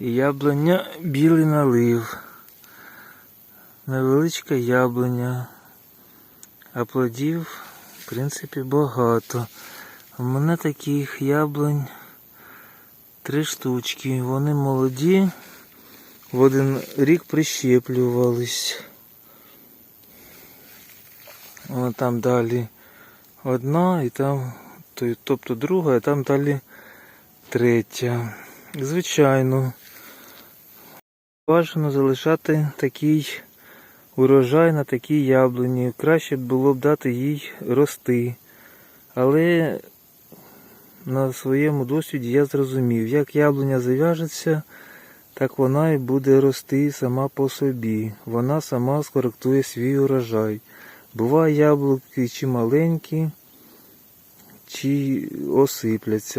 І яблуня білий налив. Невеличка яблуня. А плодів, в принципі, багато. У мене таких яблунь три штучки. Вони молоді. В один рік прищеплювались. Вон там далі одна і там, тобто друга, а там далі третя. Звичайно, бажано залишати такий урожай на такій яблуні. Краще було б дати їй рости. Але на своєму досвіді я зрозумів, як яблуня зав'яжеться, так вона і буде рости сама по собі. Вона сама скоректує свій урожай. Буває яблуки чи маленькі, чи осипляться.